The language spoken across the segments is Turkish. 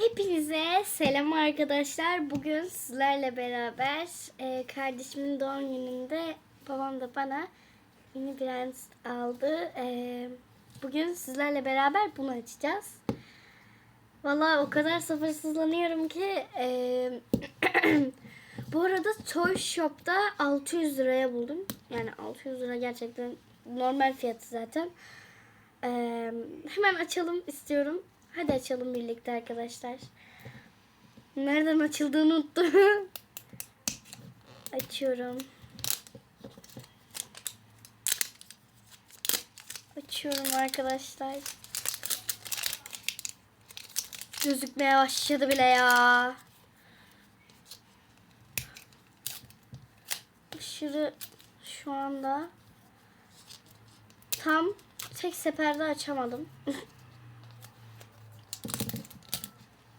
Hepinize selam arkadaşlar. Bugün sizlerle beraber e, kardeşimin doğum gününde babam da bana yeni bir aldı. E, bugün sizlerle beraber bunu açacağız. Vallahi o kadar sabırsızlanıyorum ki e, bu arada Toy Shop'ta 600 liraya buldum. Yani 600 lira gerçekten normal fiyatı zaten. E, hemen açalım istiyorum. Hadi açalım birlikte arkadaşlar. Nereden açıldığını unuttum. Açıyorum. Açıyorum arkadaşlar. Gözükmeye başladı bile ya. Aşırı şu anda tam tek seferde açamadım.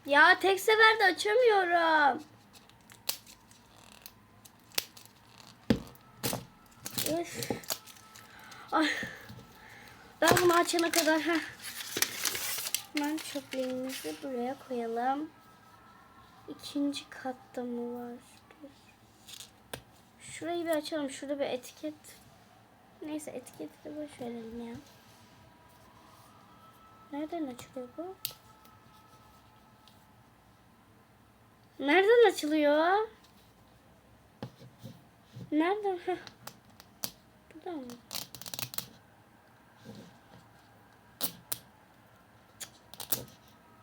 Ya tek seferde açamıyorum. Üf. Ay. Ben bunu açana kadar heh. Hemen çöplerimizi buraya koyalım. İkinci katta mı var? Şurayı bir açalım. Şurada bir etiket. Neyse etiketi de boş verelim ya. Nereden açılıyor bu? Nereden açılıyor? Nereden? Heh. Mı?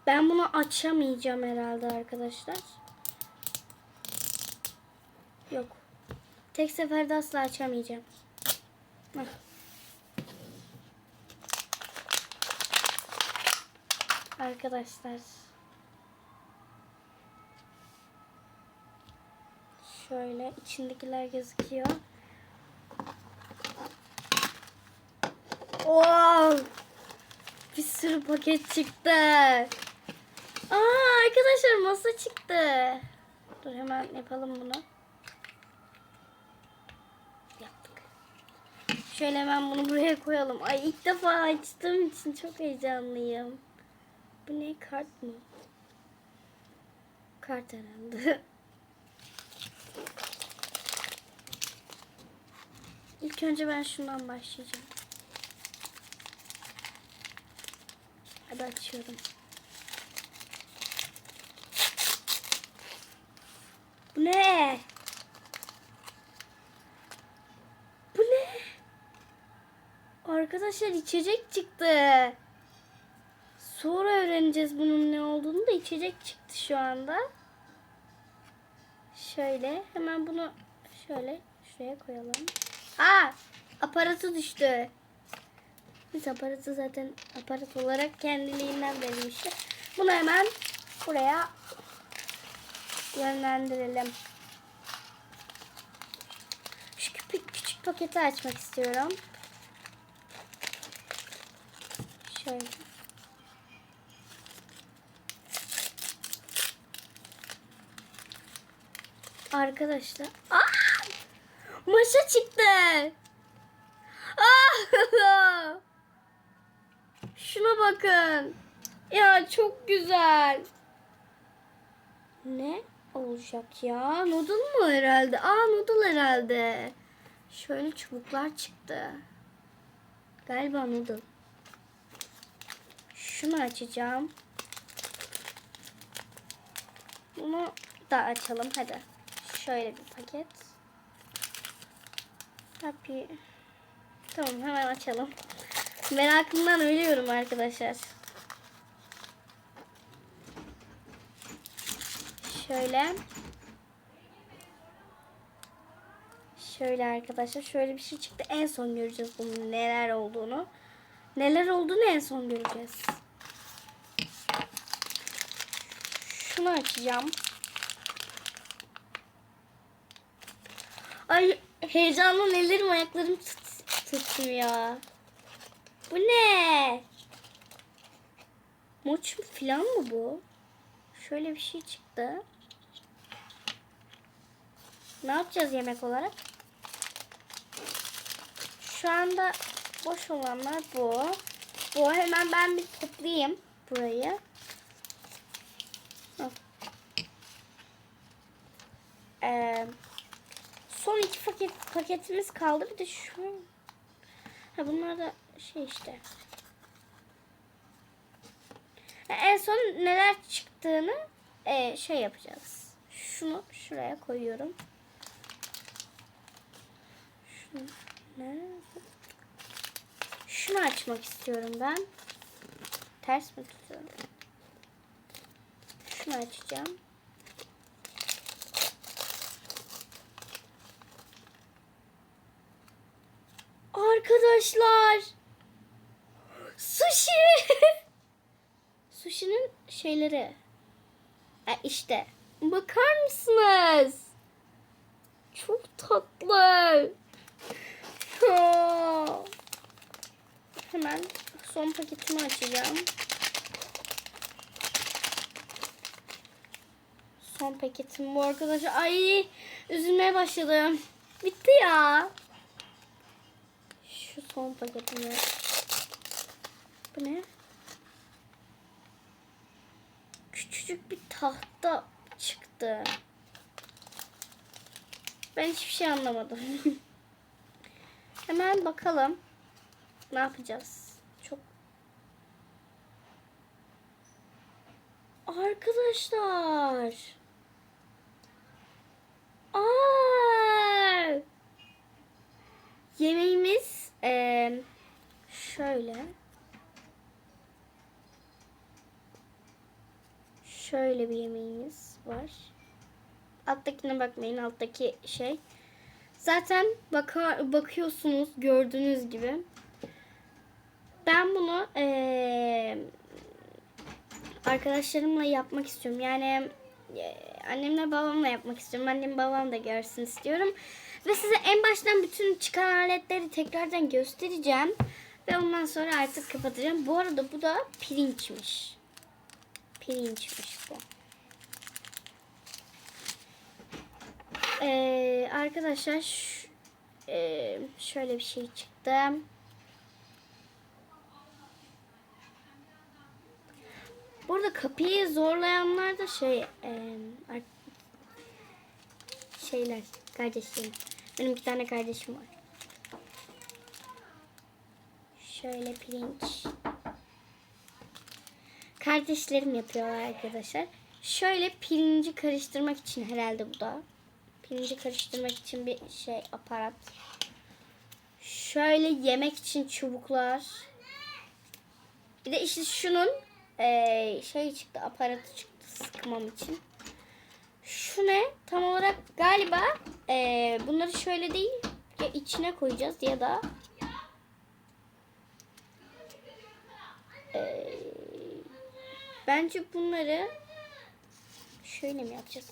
Ben bunu açamayacağım herhalde arkadaşlar. Yok. Tek seferde asla açamayacağım. Heh. Arkadaşlar. Şöyle içindekiler gözüküyor. Wow! Bir sürü paket çıktı. Aa arkadaşlar masa çıktı. Dur hemen yapalım bunu. Yaptık. Şöyle hemen bunu buraya koyalım. Ay ilk defa açtığım için çok heyecanlıyım. Bu ne kart mı? Kart herhalde. İlk önce ben şundan başlayacağım. Hadi açıyorum. Bu ne? Bu ne? Arkadaşlar içecek çıktı. Sonra öğreneceğiz bunun ne olduğunu da içecek çıktı şu anda. Şöyle hemen bunu şöyle şuraya koyalım. Aa, aparatı düştü. Biz aparatı zaten aparat olarak kendiliğinden verilmişti. Bunu hemen buraya yönlendirelim. Şu küçük, küçük paketi açmak istiyorum. Şöyle. Arkadaşlar. Aa! Maşa çıktı. Aa! Şuna bakın. Ya çok güzel. Ne olacak ya? Noodle mu herhalde? Aa noodle herhalde. Şöyle çubuklar çıktı. Galiba noodle. Şunu açacağım. Bunu da açalım hadi. Şöyle bir paket. Happy. Tamam hemen açalım. Merakımdan ölüyorum arkadaşlar. Şöyle. Şöyle arkadaşlar şöyle bir şey çıktı. En son göreceğiz bunun neler olduğunu. Neler olduğunu en son göreceğiz. Şunu açacağım. Ay heyecandan ellerim ayaklarım tut tutmuyor. Bu ne? Moç falan mı bu? Şöyle bir şey çıktı. Ne yapacağız yemek olarak? Şu anda boş olanlar bu. Bu hemen ben bir toplayayım burayı. Ee, paket paketimiz kaldı. Bir de şu. Ha bunlar da şey işte. Ha, En son neler çıktığını e, şey yapacağız. Şunu şuraya koyuyorum. Şunu? Şunu açmak istiyorum ben. Ters mi tutuyorum? Şunu açacağım. Arkadaşlar. Sushi. Sushi'nin şeyleri. E işte. Bakar mısınız? Çok tatlı. Hemen son paketimi açacağım. Son paketim bu arkadaşlar. Ay üzülmeye başladım. Bitti ya. Şu son paketimi. Bu ne? Küçücük bir tahta çıktı. Ben hiçbir şey anlamadım. Hemen bakalım. Ne yapacağız? Çok Arkadaşlar. Aa! Yemeğimiz eee, şöyle. Şöyle bir yemeğimiz var. Alttakine bakmayın. Alttaki şey. Zaten baka, bakıyorsunuz gördüğünüz gibi. Ben bunu eee, arkadaşlarımla yapmak istiyorum. Yani annemle babamla yapmak istiyorum. Annem babam da görsün istiyorum. Ve size en baştan bütün çıkan aletleri tekrardan göstereceğim. Ve ondan sonra artık kapatacağım. Bu arada bu da pirinçmiş. Pirinçmiş bu. Ee, arkadaşlar ş- e, şöyle bir şey çıktı. Burada kapıyı zorlayanlar da şey e, şeyler kardeşlerim. Benim bir tane kardeşim var. Şöyle pirinç. Kardeşlerim yapıyorlar arkadaşlar. Şöyle pirinci karıştırmak için herhalde bu da. Pirinci karıştırmak için bir şey aparat. Şöyle yemek için çubuklar. Bir de işte şunun eee, şey çıktı aparatı çıktı sıkmam için. Şu ne? Tam olarak galiba eee, bunları şöyle değil ya içine koyacağız ya da eee, bence bunları şöyle mi yapacağız?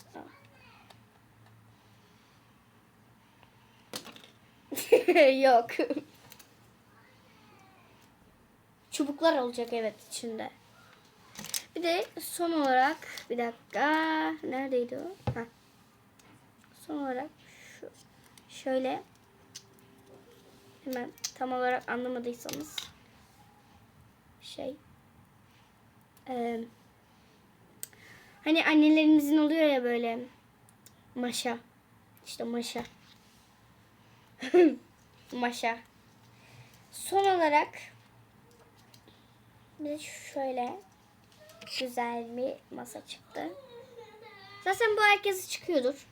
Yok. Çubuklar olacak evet içinde. Bir de son olarak bir dakika neredeydi o? Heh. Son olarak şu şöyle hemen tam olarak anlamadıysanız şey eee, hani annelerimizin oluyor ya böyle maşa işte maşa maşa son olarak bir de şöyle güzel bir masa çıktı. Zaten bu herkese çıkıyordur.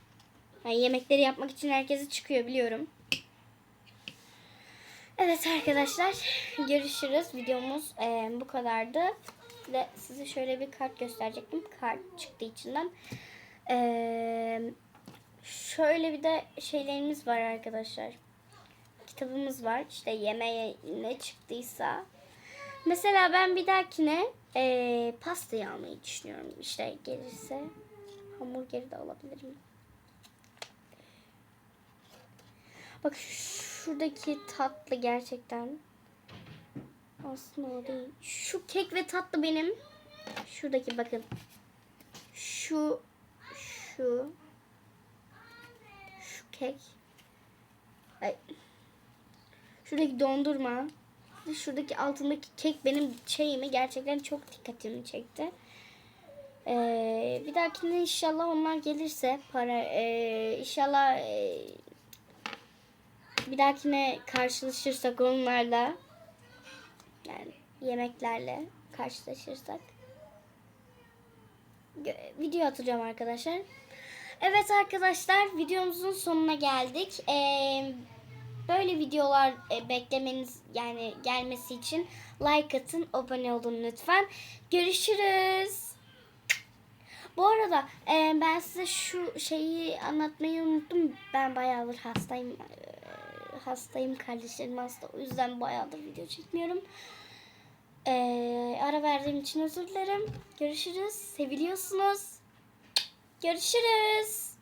Yani yemekleri yapmak için herkese çıkıyor biliyorum. Evet arkadaşlar görüşürüz. Videomuz eee, bu kadardı. Ve size şöyle bir kart gösterecektim. Kart çıktı içinden. Eee, şöyle bir de şeylerimiz var arkadaşlar. Kitabımız var. İşte yemeğe ne çıktıysa. Mesela ben bir dahakine eee pastayı almayı düşünüyorum. İşte gelirse hamburgeri de alabilirim. Bak şuradaki tatlı gerçekten. Aslında o değil. Şu kek ve tatlı benim. Şuradaki bakın. Şu şu şu kek. Ay. Şuradaki dondurma. Şuradaki altındaki kek benim şeyimi gerçekten çok dikkatimi çekti. Ee, bir dahakine inşallah onlar gelirse para ee, inşallah ee, bir dahakine karşılaşırsak onlarla yani yemeklerle karşılaşırsak video atacağım arkadaşlar. Evet arkadaşlar videomuzun sonuna geldik. Ee, böyle videolar e, beklemeniz yani gelmesi için like atın, abone olun lütfen. Görüşürüz. Bu arada e, ben size şu şeyi anlatmayı unuttum. Ben bayağıdır hastayım. Hastayım kardeşlerim hasta. O yüzden bayağıdır video çekmiyorum. E, ara verdiğim için özür dilerim. Görüşürüz. Seviliyorsunuz. Görüşürüz.